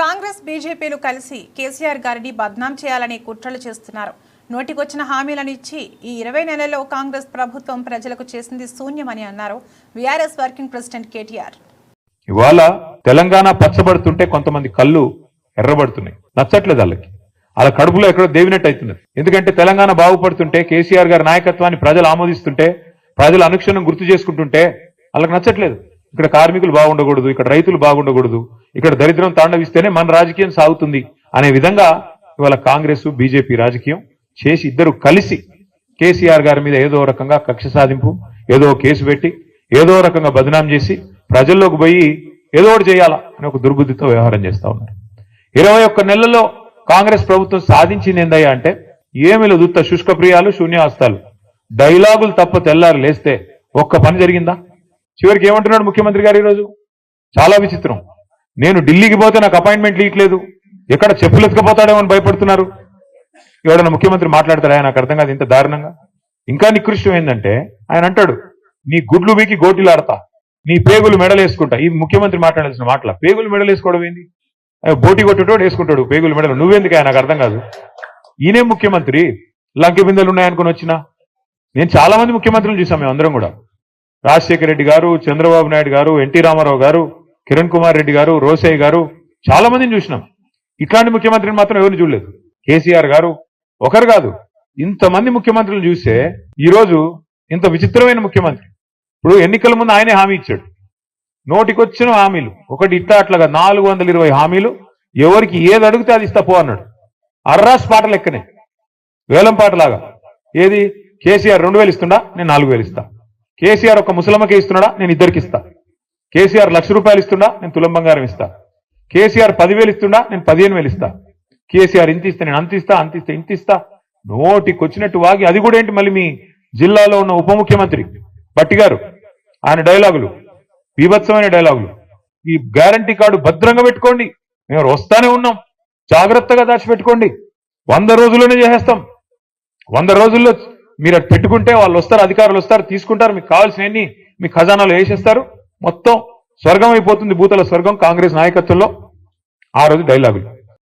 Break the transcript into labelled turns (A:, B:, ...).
A: కాంగ్రెస్ బీజేపీలు కలిసి కేసీఆర్ గారిని బద్నాం చేయాలని కుట్రలు చేస్తున్నారు. నోటికొచ్చిన హామీలను ఇచ్చి ఈ ఇరవై నెలల్లో కాంగ్రెస్ ప్రభుత్వం ప్రజలకు చేసింది శూన్యమని అన్నారు వీఆర్ఎస్ వర్కింగ్ ప్రెసిడెంట్ కేటీఆర్.
B: ఇవాళ తెలంగాణ పచ్చబడుతుంటే కొంతమంది కళ్ళు ఎర్రబడుతున్నాయి. నచ్చట్లేదు వాళ్ళకి. వాళ్ళ కడుపులో ఎక్కడో దేవినట్టు అవుతున్నది ఎందుకంటే తెలంగాణ బాగుపడుతుంటే కేసీఆర్ గారి నాయకత్వాన్ని ప్రజలు ఆమోదిస్తుంటే ప్రజలు అనుక్షణం గుర్తు చేసుకుంటుంటే వాళ్ళకి నచ్చట్లేదు. ఇక్కడ కార్మికులు బాగుండకూడదు ఇక్కడ రైతులు బాగుండకూడదు ఇక్కడ దరిద్రం తాండవిస్తేనే మన రాజకీయం సాగుతుంది అనే విధంగా ఇవాళ కాంగ్రెస్ బీజేపీ రాజకీయం చేసి ఇద్దరు కలిసి కేసీఆర్ గారి మీద ఏదో రకంగా కక్ష సాధింపు ఏదో కేసు పెట్టి ఏదో రకంగా బదనాం చేసి ప్రజల్లోకి పోయి ఏదో ఒకటి చేయాలా అని ఒక దుర్బుద్ధితో వ్యవహారం చేస్తా ఉన్నారు. ఇరవై ఒక్క నెలల్లో కాంగ్రెస్ ప్రభుత్వం సాధించింది ఏందయ్యా అంటే ఏమి దుత్త శుష్క ప్రియాలు శూన్యాస్తాలు డైలాగులు తప్ప తెల్లారు లేస్తే ఒక్క పని జరిగిందా? చివరికి ఏమంటున్నాడు ముఖ్యమంత్రి గారు ఈరోజు? చాలా విచిత్రం. నేను ఢిల్లీకి పోతే నాకు అపాయింట్మెంట్లు ఇవ్వట్లేదు ఎక్కడ చెప్పులు అని భయపడుతున్నారు. ఎవడన్నా ముఖ్యమంత్రి మాట్లాడతాడా నాకు అర్థం కాదు ఇంత దారుణంగా. ఇంకా నికృష్టం ఏంటంటే ఆయన అంటాడు నీ గుడ్లు వీకి గోటిలాడతా. నీ పేగులు మెడలేసుకుంటా. ఇది ముఖ్యమంత్రి మాట్లాడాల్సిన మాటల? పేగులు మెడలేసుకోవడం ఏంది? బోటి కొట్టేటోడు వేసుకుంటాడు పేగులు మెడలు. నువ్వెందుకు ఆయన నాకు అర్థం కాదు. ఈయనే ముఖ్యమంత్రి. లంకె బిందెలు ఉన్నాయనుకుని వచ్చినా? నేను చాలా మంది ముఖ్యమంత్రులు చూసాం మేము అందరం కూడా. రాజశేఖర రెడ్డి గారు చంద్రబాబు నాయుడు గారు ఎన్టీ రామారావు గారు కిరణ్ కుమార్ రెడ్డి గారు రోసయ్య గారు చాలా మందిని చూసినాం. ఇట్లాంటి ముఖ్యమంత్రిని మాత్రం ఎవరిని చూడలేదు. కేసీఆర్ గారు ఒకరు కాదు. ఇంతమంది ముఖ్యమంత్రులు చూస్తే ఈ రోజు ఇంత విచిత్రమైన ముఖ్యమంత్రి. ఇప్పుడు ఎన్నికల ముందు ఆయనే హామీ ఇచ్చాడు. నోటికొచ్చిన హామీలు. ఒకటి ఇట్లా అట్లాగా నాలుగు వందల ఇరవై హామీలు. ఎవరికి ఏది అడిగితే అది ఇస్తా పో అన్నాడు. అర్రాస్ పాట లెక్కనే. వేలం పాటలాగా. ఏది? కేసీఆర్ రెండు వేలు ఇస్తుండా? నేను నాలుగు వేలు ఇస్తా. కేసీఆర్ ఒక ముసలమ్మకే ఇస్తున్నాడా? నేను ఇద్దరికి ఇస్తా. కేసీఆర్ లక్ష రూపాయలు ఇస్తుండా నేను తులం బంగారం ఇస్తా. కేసీఆర్ పదివేలు ఇస్తుండా నేను పదిహేను వేలు ఇస్తా. కేసీఆర్ ఇంత ఇస్తా నేను అంత ఇస్తా అంత ఇస్తా ఇంత ఇస్తా. నోటికి వచ్చినట్టు వాగి అది కూడా ఏంటి మళ్ళీ మీ జిల్లాలో ఉన్న ఉప ముఖ్యమంత్రి భట్టి గారు? ఆయన డైలాగులు బీభత్సమైన డైలాగులు. ఈ గ్యారంటీ కార్డు భద్రంగా పెట్టుకోండి. మేము వస్తానే ఉన్నాం. జాగ్రత్తగా దాచిపెట్టుకోండి. వంద రోజుల్లోనే చేసేస్తాం. వంద రోజుల్లో మీరు పెట్టుకుంటే వాళ్ళు వస్తారు అధికారులు వస్తారు తీసుకుంటారు. మీకు కావాల్సినవన్నీ మీ ఖజానాలో వేసేస్తారు. మొత్తం స్వర్గం అయిపోతుంది భూతల స్వర్గం కాంగ్రెస్ నాయకత్వంలో. ఆ రోజు డైలాగులు